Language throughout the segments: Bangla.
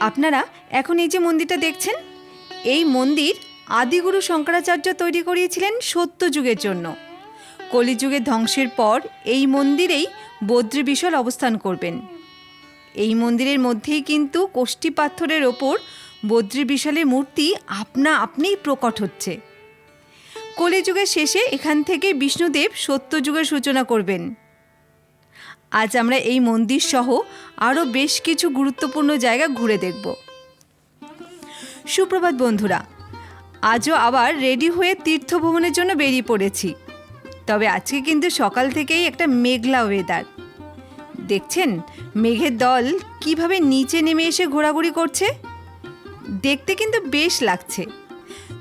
আপনারা এখন এই যে মন্দিরটা দেখছেন, এই মন্দির আদিগুরু শঙ্করাচার্য তৈরি করিয়েছিলেন সত্য যুগের জন্য। কলিযুগের ধ্বংসের পর এই মন্দিরেই বদ্রী বিশাল অবস্থান করবেন। এই মন্দিরের মধ্যেই কিন্তু কোষ্ঠী পাথরের ওপর বদ্রী বিশালের মূর্তি আপনা আপনিই প্রকট হচ্ছে। কলিযুগের শেষে এখান থেকে বিষ্ণুদেব সত্যযুগের সূচনা করবেন। আজ আমরা এই মন্দির সহ আরও বেশ কিছু গুরুত্বপূর্ণ জায়গা ঘুরে দেখব। সুপ্রভাত বন্ধুরা, আজও আবার রেডি হয়ে তীর্থ ভ্রমণের জন্য বেরিয়ে পড়েছি। তবে আজকে কিন্তু সকাল থেকেই একটা মেঘলা ওয়েদার দেখছেন, মেঘের দল কীভাবে নিচে নেমে এসে ঘোরাঘুরি করছে? দেখতে কিন্তু বেশ লাগছে।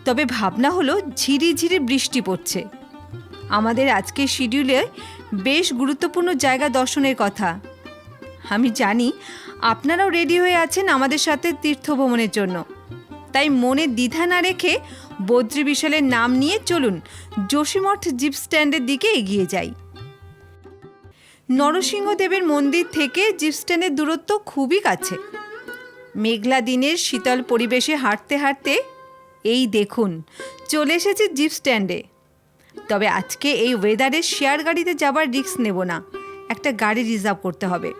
তবে ভাবনা হলো ঝিরি ঝিরি বৃষ্টি পড়ছে। আমাদের আজকের শিডিউলে বেশ গুরুত্বপূর্ণ জায়গা দর্শনের কথা। আমি জানি আপনারাও রেডি হয়ে আছেন আমাদের সাথে তীর্থ ভ্রমণের জন্য। তাই মনে দ্বিধা না রেখে বদ্রী বিশালের নাম নিয়ে চলুন যোশীমঠ জিপ স্ট্যান্ডের দিকে এগিয়ে যাই। নরসিংহদেবের মন্দির থেকে জিপ স্ট্যান্ডের দূরত্ব খুবই কাছে। মেঘলা দিনের শীতল পরিবেশে হাঁটতে হাঁটতে এই দেখুন, চলে এসেছি জিপ স্ট্যান্ডে। তবে আজকে এই ওয়েদারে শেয়ার গাড়িতে যাবার রিস্ক নেব না। একটা গাড়ি রিজার্ভ করতে হবে।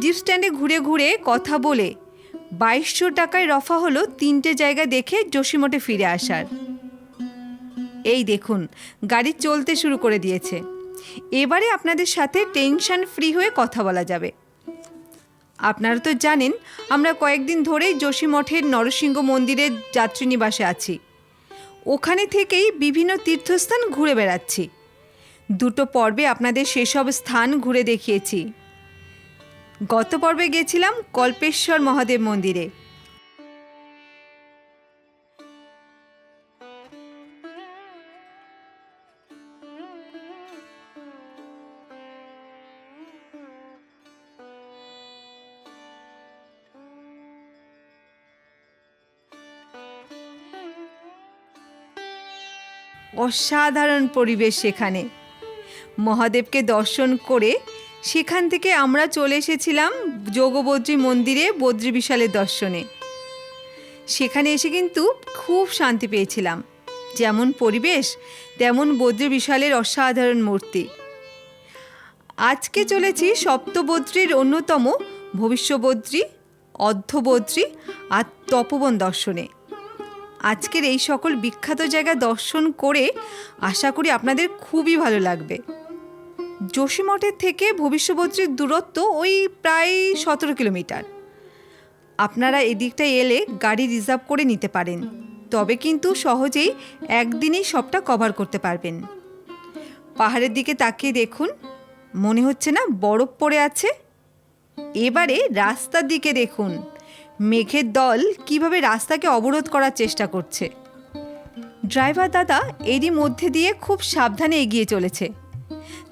জিপ স্ট্যান্ডে ঘুরে ঘুরে কথা বলে বাইশশো টাকায় রফা হলো তিনটে জায়গা দেখে যোশীমঠে ফিরে আসার। এই দেখুন, গাড়ি চলতে শুরু করে দিয়েছে। এবারে আপনাদের সাথে টেনশন ফ্রি হয়ে কথা বলা যাবে। আপনারা তো জানেন, আমরা কয়েকদিন ধরেই যোশীমঠের নরসিংহ মন্দিরের যাত্রীনিবাসে আছি। ওখানে থেকেই বিভিন্ন তীর্থস্থান ঘুরে বেড়াচ্ছি। দুটো পর্বে আপনাদের সেসব স্থান ঘুরে দেখিয়েছি। গত পর্বে গেছিলাম কল্পেশ্বর মহাদেব মন্দিরে। অসাধারণ পরিবেশ সেখানে। মহাদেবকে দর্শন করে সেখান থেকে আমরা চলে এসেছিলাম যোগবদ্রী মন্দিরে বদ্রী বিশালের দর্শনে। সেখানে এসে কিন্তু খুব শান্তি পেয়েছিলাম। যেমন পরিবেশ, তেমন বদ্রী বিশালের অসাধারণ মূর্তি। আজকে চলেছি সপ্তবদ্রীর অন্যতম ভবিষ্যবদ্রী, অর্ধবদ্রী আর তপবন দর্শনে। আজকের এই সকল বিখ্যাত জায়গা দর্শন করে আশা করি আপনাদের খুবই ভালো লাগবে। যোশীমঠের থেকে ভবিষ্যবদ্রীর দূরত্ব ওই প্রায় সতেরো কিলোমিটার। আপনারা এদিকটায় এলে গাড়ি রিজার্ভ করে নিতে পারেন। তবে কিন্তু সহজেই একদিনেই সবটা কভার করতে পারবেন। পাহাড়ের দিকে তাকিয়ে দেখুন, মনে হচ্ছে না বরফ পড়ে আছে। এবারে রাস্তার দিকে দেখুন মেঘের দল কীভাবে রাস্তাকে অবরোধ করার চেষ্টা করছে? ড্রাইভার দাদা এরই মধ্যে দিয়ে খুব সাবধানে এগিয়ে চলেছে।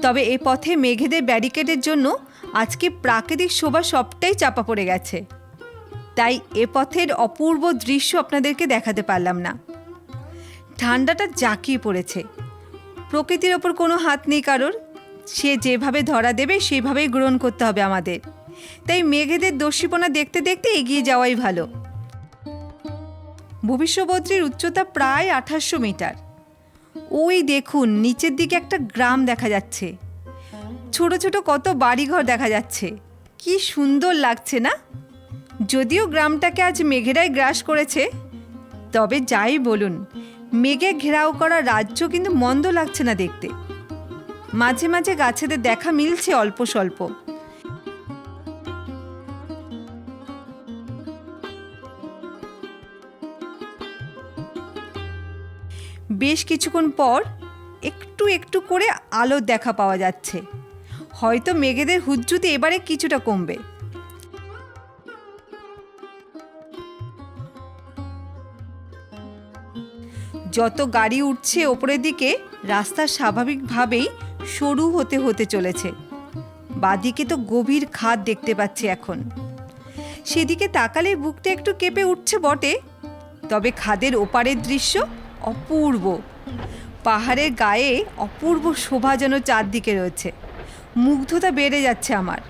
তবে এ পথে মেঘেদের ব্যারিকেডের জন্য আজকে প্রাকৃতিক শোভা সবটাই চাপা পড়ে গেছে। তাই এ পথের অপূর্ব দৃশ্য আপনাদেরকে দেখাতে পারলাম না। ঠান্ডাটা জাঁকিয়ে পড়েছে। প্রকৃতির ওপর কোনো হাত নেই কারোর। সে যেভাবে ধরা দেবে, সেভাবেই গ্রহণ করতে হবে আমাদের। তাই মেঘেদের দস্যিপনা দেখতে দেখতে এগিয়ে যাওয়াই ভালো। ভবিষ্যবদ্রীর উচ্চতা প্রায় আঠাশশো মিটার। ওই দেখুন, নিচের দিকে একটা গ্রাম দেখা যাচ্ছে। ছোট ছোট কত বাড়িঘর দেখা যাচ্ছে। কি সুন্দর লাগছে না? যদিও গ্রামটাকে আজ মেঘেরাই গ্রাস করেছে, তবে যাই বলুন, মেঘে ঘেরাও করা রাজ্য কিন্তু মন্দ লাগছে না দেখতে। মাঝে মাঝে গাছেদের দেখা মিলছে অল্প স্বল্প। বেশ কিছুক্ষণ পর একটু একটু করে আলোর দেখা পাওয়া যাচ্ছে। হয়তো মেঘেদের হুজ্জুতে এবারে কিছুটা কমবে। যত গাড়ি উঠছে ওপরের দিকে, রাস্তা স্বাভাবিকভাবেই সরু হতে হতে চলেছে। বাদিকে তো গভীর খাদ দেখতে পাচ্ছি এখন। সেদিকে তাকালে বুকটা একটু কেঁপে উঠছে বটে। তবে খাদের ওপারের দৃশ্য অপূর্ব। পাহাড়ের গায়ে অপূর্ব শোভা যেন চারদিকে রয়েছে। মুগ্ধতা বেড়ে যাচ্ছে আমার।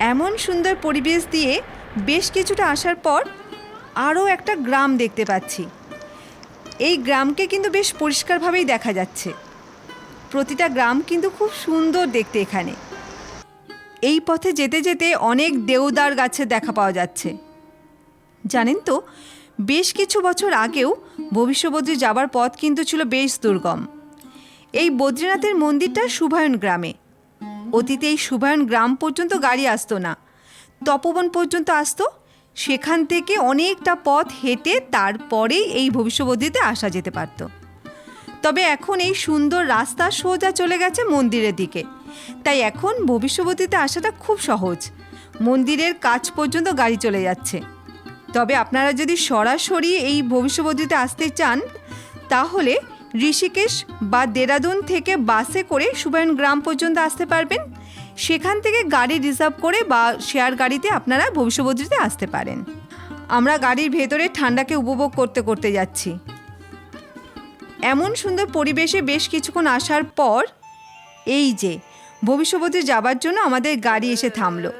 এমন সুন্দর পরিবেশ দিয়ে বেশ কিছুটা আসার পর আরও একটা গ্রাম দেখতে পাচ্ছি। এই গ্রামকে কিন্তু বেশ পরিষ্কারভাবেই দেখা যাচ্ছে। প্রতিটা গ্রাম কিন্তু খুব সুন্দর দেখতে এখানে। এই পথে যেতে যেতে অনেক দেওদার গাছের দেখা পাওয়া যাচ্ছে। জানেন তো, বেশ কিছু বছর আগেও ভবিষ্যবদ্রী যাবার পথ কিন্তু ছিল বেশ দুর্গম। এই বদ্রীনাথের মন্দিরটা শুভায়ন গ্রামে। অতীতে এই শুভায়ন গ্রাম পর্যন্ত গাড়ি আসতো না। তপবন পর্যন্ত আসতো। সেখান থেকে অনেকটা পথ হেঁটে তারপরেই এই ভবিষ্যবদ্রীতে আসা যেতে পারত। তবে এখন এই সুন্দর রাস্তা সোজা চলে গেছে মন্দিরের দিকে। তাই এখন ভবিষ্যবতীতে আসাটা খুব সহজ। মন্দিরের কাছ পর্যন্ত গাড়ি চলে যাচ্ছে। তবে আপনারা যদি সরাসরি এই ভবিষ্যবদ্রীতে আসতে চান, তাহলে ঋষিকেশ বা দেরাদুন থেকে বাসে করে সুবায়ন গ্রাম পর্যন্ত আসতে পারবেন। সেখান থেকে গাড়ি রিজার্ভ করে বা শেয়ার গাড়িতে আপনারা ভবিষ্যবদ্রীতে আসতে পারেন। আমরা গাড়ির ভেতরে ঠান্ডাকে উপভোগ করতে করতে যাচ্ছি। এমন সুন্দর পরিবেশে বেশ কিছুক্ষণ আসার পর এই যে ভবিষ্যবদ্রী যাবার জন্য আমাদের গাড়ি এসে থামলো।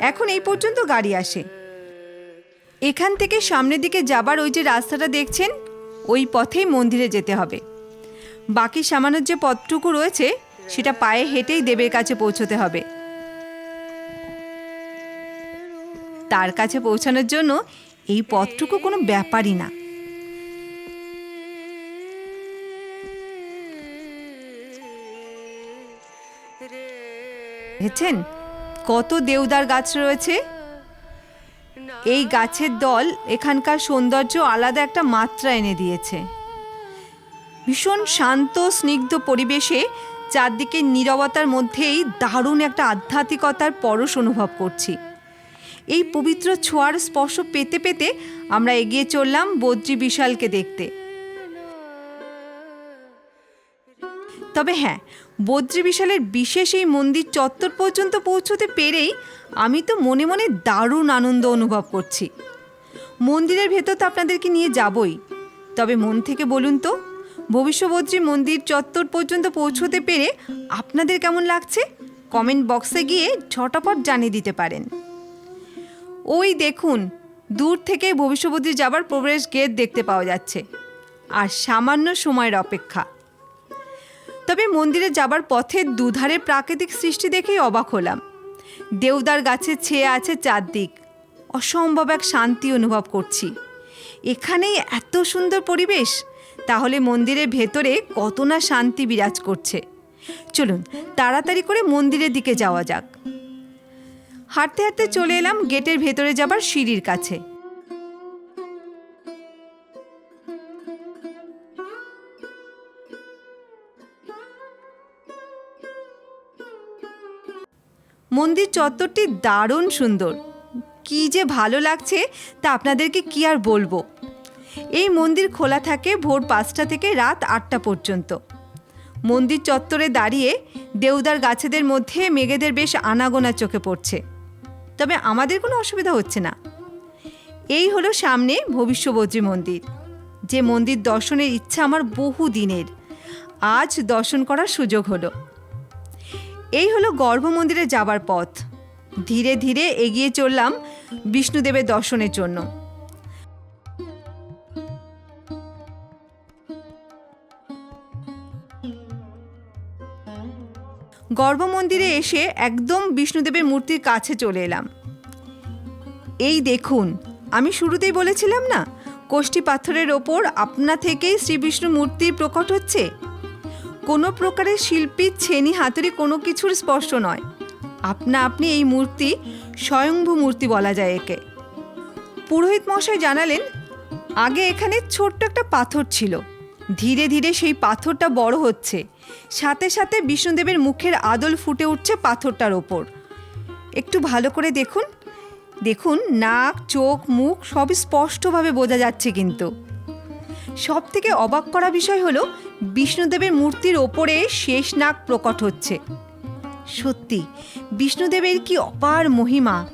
এখন এই পর্যন্ত গাড়ি আসে। এখান থেকে সামনের দিকে যাবার ওই যে রাস্তাটা দেখছেন, ওই পথেই মন্দিরে যেতে হবে। বাকি সামান্য যে পথটুকু রয়েছে, সেটা পায়ে হেঁটেই দেবের কাছে পৌঁছতে হবে। তার কাছে পৌঁছানোর জন্য এই পথটুকু কোনো ব্যাপারই না। কত দেওদার গাছ রয়েছে? এই গাছের দল এখানকার সৌন্দর্য আলাদা একটা মাত্রা এনে দিয়েছে। ভীষণ শান্ত, স্নিগ্ধ পরিবেশে চারদিকে নিরবতার মধ্যেই দারুণ একটা আধ্যাত্মিকতার পরশ অনুভব করছি। এই পবিত্র ছোঁয়ার স্পর্শ পেতে পেতে আমরা এগিয়ে চললাম বদ্রী বিশালকে দেখতে। তবে হ্যাঁ বদ্রী বিশালের বিশেষ এই মন্দির চত্বর পর্যন্ত পৌঁছতে পেরেই আমি তো মনে মনে দারুণ আনন্দ অনুভব করছি। মন্দিরের ভেতর তো আপনাদেরকে নিয়ে যাবই। তবে মন থেকে বলুন তো, ভবিষ্যবদ্রী মন্দির চত্বর পর্যন্ত পৌঁছতে পেরে আপনাদের কেমন লাগছে? কমেন্ট বক্সে গিয়ে ঝটাপট জানিয়ে দিতে পারেন। ওই দেখুন, দূর থেকে ভবিষ্যবদ্রী যাবার প্রবেশ গেট দেখতে পাওয়া যাচ্ছে। আর সামান্য সময়ের অপেক্ষা। তবে মন্দিরে যাবার পথের দুধারে প্রাকৃতিক সৃষ্টি দেখেই অবাক হলাম। দেওদার গাছে ছেয়ে আছে চারদিক। অসম্ভব এক শান্তি অনুভব করছি। এখানেই এত সুন্দর পরিবেশ, তাহলে মন্দিরের ভেতরে কত না শান্তি বিরাজ করছে। চলুন, তাড়াতাড়ি করে মন্দিরের দিকে যাওয়া যাক। হাঁটতে হাঁটতে চলে এলাম গেটের ভেতরে যাবার সিঁড়ির কাছে। মন্দির চত্বরটি দারুণ সুন্দর। কি যে ভালো লাগছে তা আপনাদেরকে কি আর বলব? এই মন্দির খোলা থাকে ভোর পাঁচটা থেকে রাত আটটা পর্যন্ত। মন্দির চত্বরে দাঁড়িয়ে দেওদার গাছেদের মধ্যে মেঘেদের বেশ আনাগোনা চোখে পড়ছে। তবে আমাদের কোনো অসুবিধা হচ্ছে না। এই হলো সামনে ভবিষ্যবদ্রী মন্দির। যে মন্দির দর্শনের ইচ্ছা আমার বহু দিনের আজ দর্শন করার সুযোগ হলো। এই হলো গর্ভ মন্দিরে যাবার পথ। ধীরে ধীরে এগিয়ে চললাম বিষ্ণুদেবের দর্শনের জন্য। গর্ভ মন্দিরে এসে একদম বিষ্ণুদেবের মূর্তির কাছে চলে এলাম। এই দেখুন, আমি শুরুতেই বলেছিলাম না, কোষ্ঠী পাথরের ওপর আপনা থেকেই শ্রী বিষ্ণু মূর্তি প্রকট হচ্ছে? কোনো প্রকারের শিল্পীর ছেনি হাতুড়ি কোনো কিছুর স্পর্শ নয়। আপনা আপনি এই মূর্তি স্বয়ংভূ মূর্তি বলা যায় একে। পুরোহিত মশাই জানালেন, আগে এখানে ছোট্ট একটা পাথর ছিল। ধীরে ধীরে সেই পাথরটা বড় হচ্ছে। সাথে সাথে বিষ্ণুদেবের মুখের আদল ফুটে উঠছে পাথরটার ওপর। একটু ভালো করে দেখুন। দেখুন, নাক, চোখ, মুখ সবই স্পষ্টভাবে বোঝা যাচ্ছে কিন্তু। সব থেকে অবাক করা বিষয় হলো, বিষ্ণুদেবের মূর্তির ওপরে শেষ নাগ প্রকট হচ্ছে। সত্যি, বিষ্ণুদেবের কি অপার মহিমা?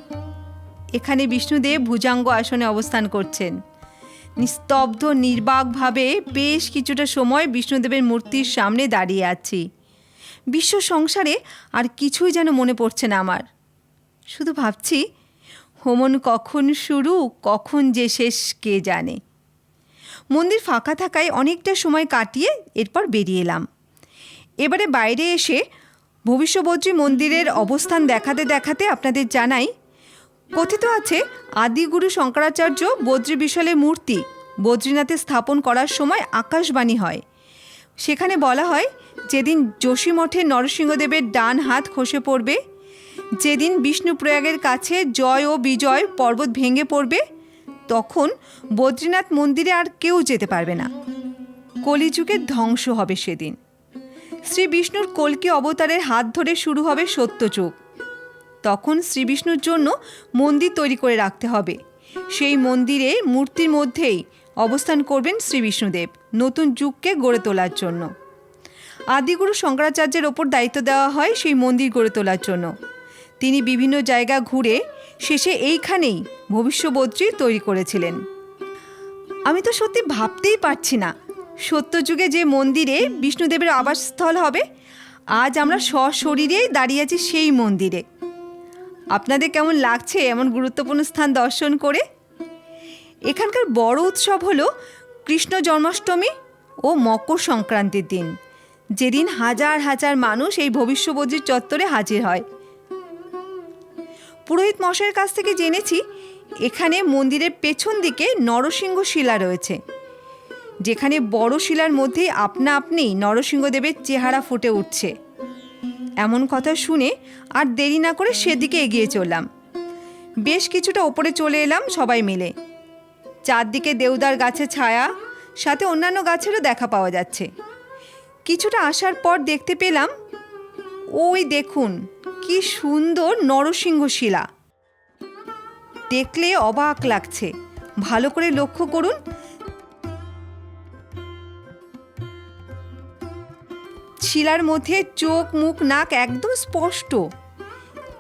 এখানে বিষ্ণুদেব ভুজাঙ্গ আসনে অবস্থান করছেন। নিস্তব্ধ, নির্বাকভাবে বেশ কিছুটা সময় বিষ্ণুদেবের মূর্তির সামনে দাঁড়িয়ে আছি। বিশ্ব সংসারে আর কিছুই যেন মনে পড়ছে না আমার। শুধু ভাবছি, হোমন কখন শুরু, কখন যে শেষ, কে জানে? মন্দির ফাঁকা থাকায় অনেকটা সময় কাটিয়ে এরপর বেরিয়ে এলাম। এবারে বাইরে এসে ভবিষ্যবদ্রী মন্দিরের অবস্থান দেখাতে দেখাতে আপনাদের জানাই, কথিত আছে আদিগুরু শঙ্করাচার্য বদ্রী বিশালের মূর্তি বদ্রীনাথে স্থাপন করার সময় আকাশবাণী হয়। সেখানে বলা হয়, যেদিন যোশীমঠে নরসিংহদেবের ডান হাত খসে পড়বে, যেদিন বিষ্ণুপ্রয়াগের কাছে জয় ও বিজয় পর্বত ভেঙে পড়বে তখন বদ্রীনাথ মন্দিরে আর কেউ যেতে পারবে না। কলিযুগের ধ্বংস হবে সেদিন। শ্রী বিষ্ণুর কল্কি অবতারের হাত ধরে শুরু হবে সত্যযুগ। তখন শ্রী বিষ্ণুর জন্য মন্দির তৈরি করে রাখতে হবে। সেই মন্দিরে মূর্তির মধ্যেই অবস্থান করবেন শ্রী বিষ্ণুদেব নতুন যুগকে গড়ে তোলার জন্য। আদিগুরু শঙ্করাচার্যের ওপর দায়িত্ব দেওয়া হয় সেই মন্দির গড়ে তোলার জন্য। তিনি বিভিন্ন জায়গা ঘুরে শেষে এইখানেই ভবিষ্যবদ্রী তৈরি করেছিলেন। আমি তো সত্যি ভাবতেই পারছি না, সত্যযুগে যে মন্দিরে বিষ্ণুদেবের আবাসস্থল হবে, আজ আমরা সশরীরেই দাঁড়িয়ে আছি সেই মন্দিরে। আপনাদের কেমন লাগছে এমন গুরুত্বপূর্ণ স্থান দর্শন করে? এখানকার বড় উৎসব হলো কৃষ্ণ জন্মাষ্টমী ও মকর সংক্রান্তির দিন, যেদিন হাজার হাজার মানুষ এই ভবিষ্যবদ্রীর চত্বরে হাজির হয়। পুরোহিত মশাইয়ের কাছ থেকে জেনেছি, এখানে মন্দিরের পেছন দিকে নরসিংহ শিলা রয়েছে। যেখানে বড় শিলার মধ্যেই আপনা আপনি নরসিংহদেবের চেহারা ফুটে উঠছে। এমন কথা শুনে আর দেরি না করে সেদিকে এগিয়ে চললাম। বেশ কিছুটা ওপরে চলে এলাম সবাই মিলে। চারদিকে দেওদার গাছে ছায়া, সাথে অন্যান্য গাছেরও দেখা পাওয়া যাচ্ছে। কিছুটা আসার পর দেখতে পেলাম, ওই দেখুন কি সুন্দর নরসিংহ শিলা। দেখলে অবাক লাগছে। ভালো করে লক্ষ্য করুন। শিলার মধ্যে চোখ, মুখ, নাক একদম স্পষ্ট।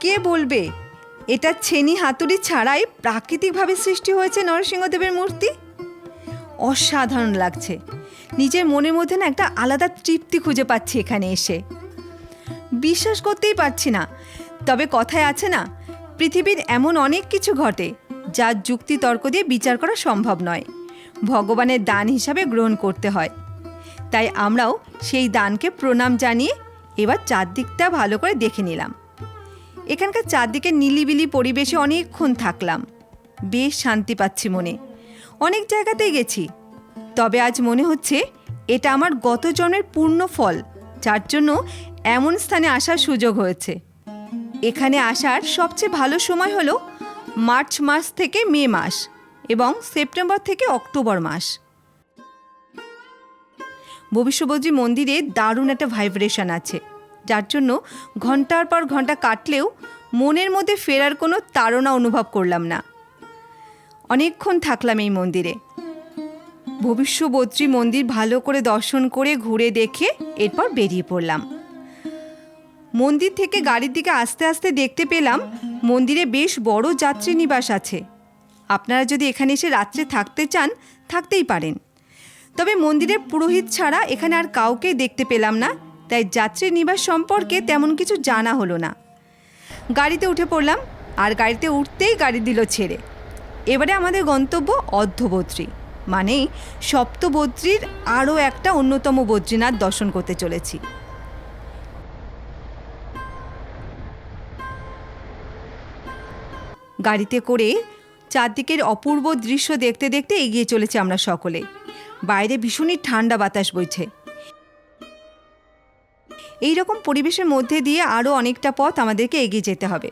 কে বলবে? এটা ছেনি হাতুড়ি ছাড়াই প্রাকৃতিকভাবে সৃষ্টি হয়েছে নরসিংহদেবের মূর্তি? অসাধারণ লাগছে। নিজের মনের মধ্যে না একটা আলাদা তৃপ্তি খুঁজে পাচ্ছি এখানে এসে। বিশ্বাস করতেই পারছি না। তবে কথায় আছে না, পৃথিবীর এমন অনেক কিছু ঘটে, যা যুক্তি তর্ক দিয়ে বিচার করা সম্ভব নয়। ভগবানের দান হিসাবে গ্রহণ করতে হয়। তাই আমরাও সেই দানকে প্রণাম জানিয়ে এবার চারদিকটা ভালো করে দেখে নিলাম। এখানকার চারদিকে নিলিবিলি পরিবেশে অনেকক্ষণ থাকলাম। বেশ শান্তি পাচ্ছি মনে। অনেক জায়গাতেই গেছি। তবে আজ মনে হচ্ছে এটা আমার গত জন্মের পূর্ণ ফল। যার জন্য এমন স্থানে আসার সুযোগ হয়েছে। এখানে আসার সবচেয়ে ভালো সময় হলো মার্চ মাস থেকে মে মাস এবং সেপ্টেম্বর থেকে অক্টোবর মাস। ভবিষ্যবদ্রী মন্দিরে দারুণ একটা ভাইব্রেশন আছে, যার জন্য ঘণ্টার পর ঘণ্টা কাটলেও মনের মধ্যে ফেরার কোনো তাড়না অনুভব করলাম না। অনেকক্ষণ থাকলাম এই মন্দিরে। ভবিষ্যবদ্রী মন্দির ভালো করে দর্শন করে ঘুরে দেখে এরপর বেরিয়ে পড়লাম। মন্দির থেকে গাড়ির দিকে আস্তে আস্তে দেখতে পেলাম, মন্দিরে বেশ বড় যাত্রী নিবাস আছে। আপনারা যদি এখানে এসে রাত্রে থাকতে চান, থাকতেই পারেন। তবে মন্দিরের পুরোহিত ছাড়া এখানে আর কাউকে দেখতে পেলাম না, তাই যাত্রী নিবাস সম্পর্কে তেমন কিছু জানা হলো না। গাড়িতে উঠে পড়লাম, আর গাড়িতে উঠতেই গাড়ি দিল ছেড়ে। এবারে আমাদের গন্তব্য অর্ধবদ্রী। মানে সপ্তবদ্রীর আরও একটা অন্যতম বদ্রীনাথ দর্শন করতে চলেছি। গাড়িতে করে চারদিকের অপূর্ব দৃশ্য দেখতে দেখতে এগিয়ে চলেছি আমরা সকলে। বাইরে ভীষণই ঠান্ডা বাতাস বইছে। এই রকম পরিবেশের মধ্যে দিয়ে আরও অনেকটা পথ আমাদেরকে এগিয়ে যেতে হবে।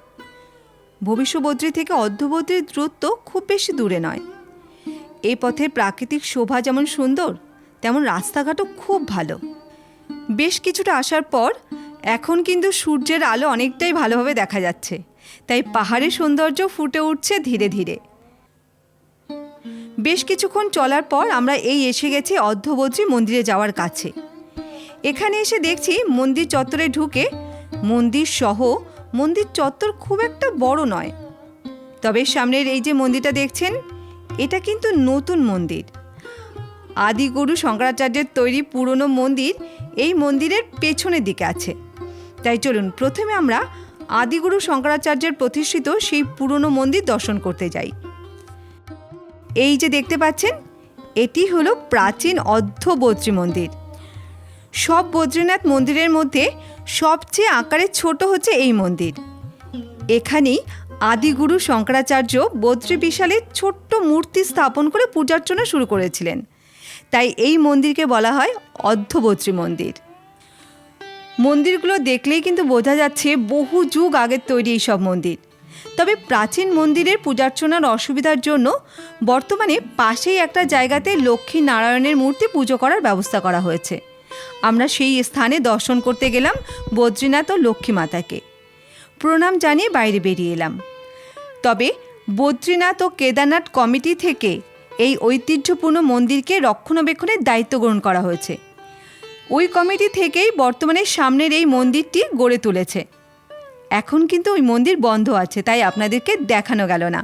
ভবিষ্যবদ্রী থেকে অর্ধবদ্রীর দূরত্ব খুব বেশি দূরে নয়। এই পথের প্রাকৃতিক শোভা যেমন সুন্দর, তেমন রাস্তাঘাটও খুব ভালো। বেশ কিছুটা আসার পর, এখন কিন্তু সূর্যের আলো অনেকটাই ভালোভাবে দেখা যাচ্ছে। তাই পাহাড়ের সৌন্দর্য ফুটে উঠছে ধীরে ধীরে। বেশ কিছুক্ষণ চলার পর আমরা এই এসে গেছি অর্ধবদ্রী মন্দিরে যাওয়ার কাছে। এখানে এসে দেখছি মন্দির চত্বরে ঢুকে মন্দির সহ মন্দির চত্বর খুব একটা বড় নয়। তবে সামনের এই যে মন্দিরটা দেখছেন এটা কিন্তু নতুন মন্দির। আদিগুরু শঙ্করাচার্যের তৈরি পুরনো মন্দির এই মন্দিরের পেছনের দিকে আছে। তাই চলুন, প্রথমে আমরা আদিগুরু শঙ্করাচার্যের প্রতিষ্ঠিত সেই পুরনো মন্দির দর্শন করতে যাই। এই যে দেখতে পাচ্ছেন, এটি হলো প্রাচীন অর্ধ বদ্রী মন্দির। সব বদ্রীনাথ মন্দিরের মধ্যে সবচেয়ে আকারে ছোট হচ্ছে এই মন্দির। এখানেই আদিগুরু শঙ্করাচার্য বদ্রী বিশালের ছোট্ট মূর্তি স্থাপন করে পূজার্চনা শুরু করেছিলেন। তাই এই মন্দিরকে বলা হয় অর্ধবদ্রী মন্দির। মন্দিরগুলো দেখলেই কিন্তু বোঝা যাচ্ছে বহু যুগ আগের তৈরি এই সব মন্দির। তবে প্রাচীন মন্দিরের পূজার্চনার অসুবিধার জন্য বর্তমানে পাশেই একটা জায়গাতে লক্ষ্মী নারায়ণের মূর্তি পুজো করার ব্যবস্থা করা হয়েছে। আমরা সেই স্থানে দর্শন করতে গেলাম বদ্রীনাথ ও লক্ষ্মী মাতাকে প্রণাম জানিয়ে বাইরে বেরিয়ে এলাম। তবে বদ্রীনাথ ও কেদারনাথ কমিটি থেকে এই ঐতিহ্যপূর্ণ মন্দিরকে রক্ষণাবেক্ষণের দায়িত্ব গ্রহণ করা হয়েছে। ওই কমিটি থেকেই বর্তমানে সামনের এই মন্দিরটি গড়ে তুলেছে। এখন কিন্তু ওই মন্দির বন্ধ আছে, তাই আপনাদেরকে দেখানো গেল না।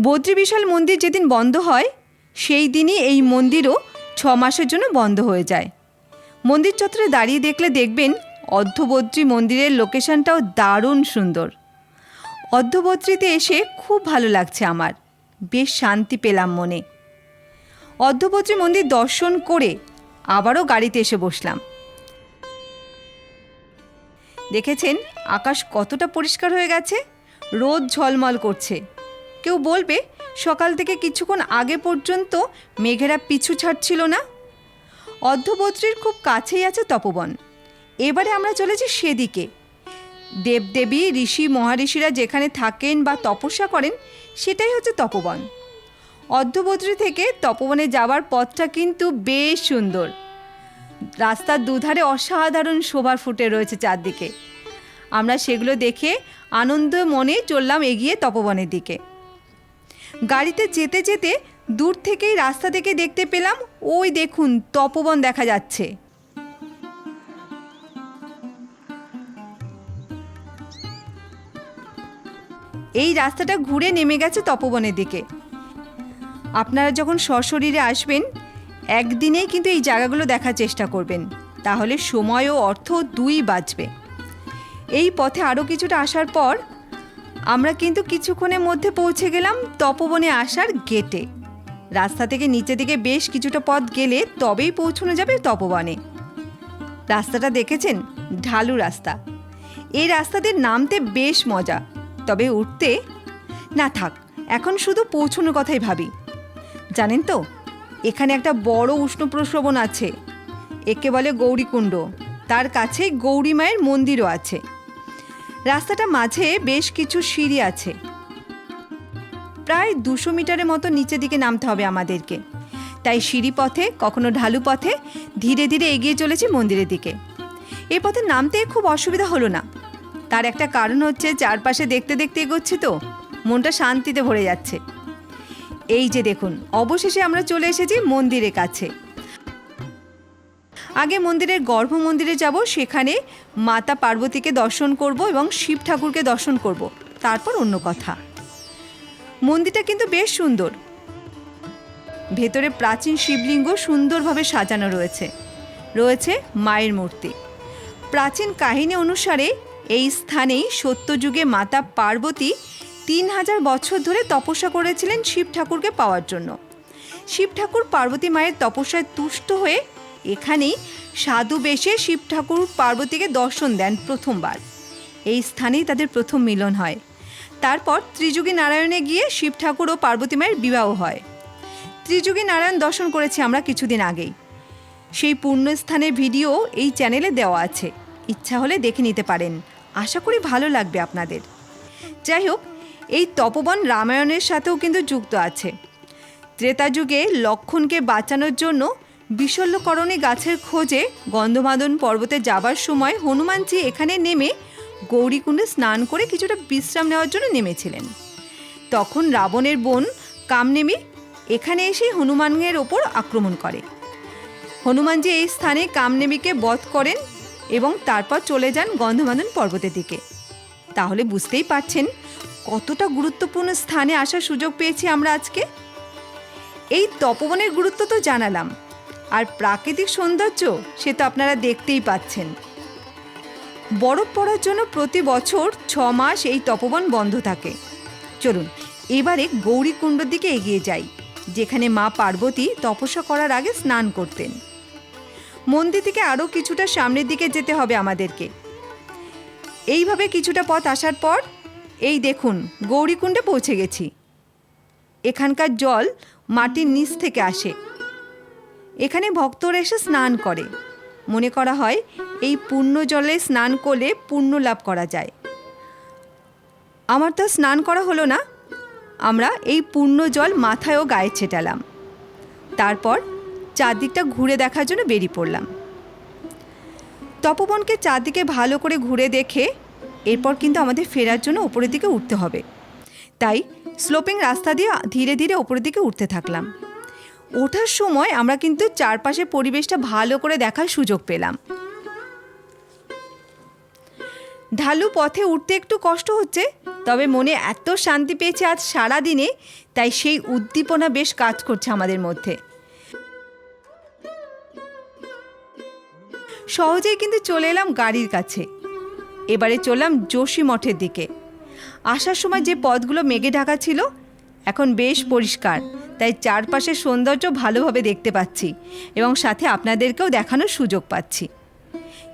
বদ্রী বিশাল মন্দির যেদিন বন্ধ হয়, সেই দিনই এই মন্দিরও ছ মাসের জন্য বন্ধ হয়ে যায়। মন্দির চত্বরে দাঁড়িয়ে দেখলে দেখবেন অর্ধবদ্রী মন্দিরের লোকেশনটাও দারুণ সুন্দর। অর্ধবদ্রীতে এসে খুব ভালো লাগছে আমার। বেশ শান্তি পেলাম মনে। অর্ধবদ্রী মন্দির দর্শন করে আবারও গাড়িতে এসে বসলাম। দেখেছেন আকাশ কতটা পরিষ্কার হয়ে গেছে? রোদ ঝলমল করছে। কেউ বলবে সকাল থেকে কিছুক্ষণ আগে পর্যন্ত মেঘেরা পিছু ছাড়ছিল না? অর্ধবদ্রীর খুব কাছেই আছে তপবন। এবারে আমরা চলেছি সেদিকে। দেবদেবী, ঋষি মহারিষিরা যেখানে থাকেন বা তপস্যা করেন, সেটাই হচ্ছে তপবন। অর্ধবদ্রী থেকে তপবনে যাওয়ার পথটা কিন্তু বেশ সুন্দর। রাস্তার দুধারে অসাধারণ শোভার ফুটে রয়েছে চারদিকে। আমরা সেগুলো দেখে আনন্দ মনে চললাম এগিয়ে তপবনের দিকে। গাড়িতে যেতে যেতে দূর থেকেই রাস্তা থেকে দেখতে পেলাম, ওই দেখুন, তপবন দেখা যাচ্ছে। এই রাস্তাটা ঘুরে নেমে গেছে তপবনের দিকে। আপনারা যখন সশরীরে আসবেন, একদিনেই কিন্তু এই জায়গাগুলো দেখার চেষ্টা করবেন। তাহলে সময় ও অর্থ দুই বাঁচবে। এই পথে আরও কিছুটা আসার পর, আমরা কিন্তু কিছুক্ষণের মধ্যে পৌঁছে গেলাম তপবনে আসার গেটে। রাস্তা থেকে নিচে দিকে বেশ কিছুটা পথ গেলে তবেই পৌঁছানো যাবে তপবনে। রাস্তাটা দেখেছেন? ঢালু রাস্তা। এই রাস্তাদের নামতে বেশ মজা। তবে উঠতে? না থাক, এখন শুধু পৌঁছানোর কথাই ভাবি। জানেন তো, এখানে একটা বড় উষ্ণ প্রশ্রবণ আছে। একে বলে গৌরীকুণ্ড। তার কাছে গৌরী মায়ের মন্দিরও আছে। রাস্তাটা মাঝে বেশ কিছু সিঁড়ি আছে। প্রায় দুশো মিটারের মতো নিচের দিকে নামতে হবে আমাদেরকে। তাই সিঁড়ি পথে, কখনো ঢালু পথে, ধীরে ধীরে এগিয়ে চলেছি মন্দিরের দিকে। এ পথে নামতে খুব অসুবিধা হলো না। তার একটা কারণ হচ্ছে চারপাশে দেখতে দেখতে এগোচ্ছি তো। মনটা শান্তিতে ভরে যাচ্ছে। এই যে দেখুন, অবশেষে আমরা চলে এসেছি মন্দিরের কাছে। আগে মন্দিরের গর্ভ মন্দিরে যাব, সেখানে মাতা পার্বতীকে দর্শন করব এবং শিব ঠাকুরকে দর্শন করব। তারপর অন্য কথা। মন্দিরটা কিন্তু বেশ সুন্দর। ভেতরে প্রাচীন শিবলিঙ্গ সুন্দরভাবে সাজানো রয়েছে। রয়েছে মায়ের মূর্তি। প্রাচীন কাহিনী অনুসারে এই স্থানেই সত্যযুগে মাতা পার্বতী তিন হাজার বছর ধরে তপস্যা করেছিলেন শিব ঠাকুরকে পাওয়ার জন্য। শিব ঠাকুর পার্বতী মায়ের তপস্যায় তুষ্ট হয়ে এখানেই সাধু বেশে শিব ঠাকুর পার্বতীকে দর্শন দেন প্রথমবার। এই স্থানেই তাদের প্রথম মিলন হয়। তারপর ত্রিযুগী নারায়ণে গিয়ে শিব ঠাকুর ও পার্বতী মায়ের বিবাহ হয়। ত্রিযুগী নারায়ণ দর্শন করেছি আমরা কিছুদিন আগেই। সেই পুণ্যস্থানের ভিডিও এই চ্যানেলে দেওয়া আছে। ইচ্ছা হলে দেখে নিতে পারেন। আশা করি ভালো লাগবে আপনাদের। যাই হোক এই তপবন রামায়ণের সাথেও কিন্তু যুক্ত আছে। ত্রেতা যুগে লক্ষণকে বাঁচানোর জন্য বিশল্যকরণে গাছের খোঁজে গন্ধমাদন পর্বতে যাবার সময় হনুমানজি এখানে নেমে গৌরীকুণ্ডে স্নান করে কিছুটা বিশ্রাম নেওয়ার জন্য নেমেছিলেন। তখন রাবণের বোন কামনেমি এখানে এসে হনুমানের ওপর আক্রমণ করে। হনুমানজি এই স্থানে কামনেমিকে বধ করেন এবং তারপর চলে যান গন্ধমাদন পর্বতের দিকে। তাহলে বুঝতেই পারছেন কতটা গুরুত্বপূর্ণ স্থানে আসার সুযোগ পেয়েছি আমরা আজকে? এই তপবনের গুরুত্ব তো জানালাম, আর প্রাকৃতিক সৌন্দর্য সে তো আপনারা দেখতেই পাচ্ছেন। বরফ পড়ার জন্য প্রতি বছর ছ মাস এই তপবন বন্ধ থাকে। চলুন, এবারে গৌরীকুণ্ডর দিকে এগিয়ে যাই, যেখানে মা পার্বতী তপস্যা করার আগে স্নান করতেন। মন্দির থেকে আরও কিছুটা সামনের দিকে যেতে হবে আমাদেরকে। এইভাবে কিছুটা পথ আসার পর, এই দেখুন, গৌরীকুণ্ডে পৌঁছে গেছি। এখানকার জল মাটির নিচ থেকে আসে। এখানে ভক্তরা এসে স্নান করে। মনে করা হয় এই পূর্ণ জলে স্নান করলে পুণ্য লাভ করা যায়। আমার তো স্নান করা হলো না। আমরা এই পূর্ণ জল মাথায়ও গায়ে ছেটালাম। তারপর চারদিকটা ঘুরে দেখার জন্য বেরিয়ে পড়লাম। তপবনকে চারদিকে ভালো করে ঘুরে দেখে এরপর কিন্তু আমাদের ফেরার জন্য উপরের দিকে উঠতে হবে। তাই স্লোপিং রাস্তা দিয়ে ধীরে ধীরে উপরের দিকে উঠতে থাকলাম। ওঠার সময় আমরা কিন্তু চারপাশের পরিবেশটা ভালো করে দেখার সুযোগ পেলাম। ঢালু পথে উঠতে একটু কষ্ট হচ্ছে, তবে মনে এত শান্তি পেয়েছে আজ সারা দিনে তাই সেই উদ্দীপনা বেশ কাজ করছে আমাদের মধ্যে। সহজেই কিন্তু চলে এলাম গাড়ির কাছে। এবারে চললাম যোশী মঠের দিকে। আসার সময় যে পথগুলো মেঘে ঢাকা ছিল, এখন বেশ পরিষ্কার। তাই চারপাশের সৌন্দর্য ভালোভাবে দেখতে পাচ্ছি এবং সাথে আপনাদেরকেও দেখানোর সুযোগ পাচ্ছি।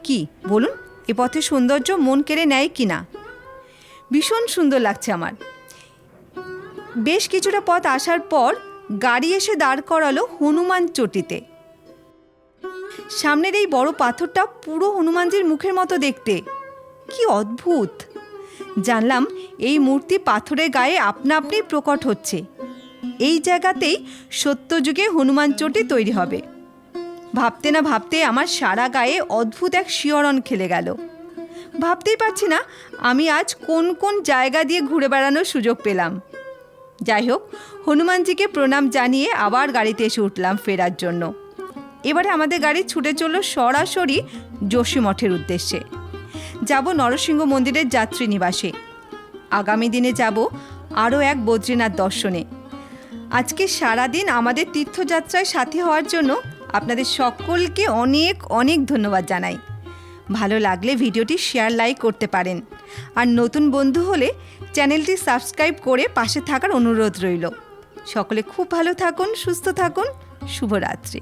কি, বলুন, এ পথের সৌন্দর্য মন কেড়ে নেয় কি না? ভীষণ সুন্দর লাগছে আমার। বেশ কিছুটা পথ আসার পর গাড়ি এসে দাঁড় করালো হনুমান চটিতে। সামনের এই বড় পাথরটা পুরো হনুমানজির মুখের মতো দেখতে। কি অদ্ভুত। জানলাম এই মূর্তি পাথরের গায়ে আপনা আপনি প্রকট হচ্ছে। এই জায়গাতেই সত্যযুগে হনুমান চটি তৈরি হবে। ভাবতে না ভাবতে আমার সারা গায়ে অদ্ভুত এক শিহরণ খেলে গেল। ভাবতেই পারছি না আমি আজ কোন কোন জায়গা দিয়ে ঘুরে বেড়ানোর সুযোগ পেলাম। যাই হোক, হনুমানজিকে প্রণাম জানিয়ে আবার গাড়িতে এসে উঠলাম ফেরার জন্য। এবারে আমাদের গাড়ি ছুটে চলল সরাসরি যোশী মঠের উদ্দেশ্যে। যাব নরসিংহ মন্দিরের যাত্রী নিবাসে। আগামী দিনে যাব আরও এক বদ্রীনাথ দর্শনে। আজকে সারাদিন আমাদের তীর্থযাত্রায় সাথী হওয়ার জন্য আপনাদের সকলকে অনেক অনেক ধন্যবাদ জানাই। ভালো লাগলে ভিডিওটি শেয়ার, লাইক করতে পারেন। আর নতুন বন্ধু হলে চ্যানেলটি সাবস্ক্রাইব করে পাশে থাকার অনুরোধ রইল। সকলে খুব ভালো থাকুন, সুস্থ থাকুন। শুভরাত্রি।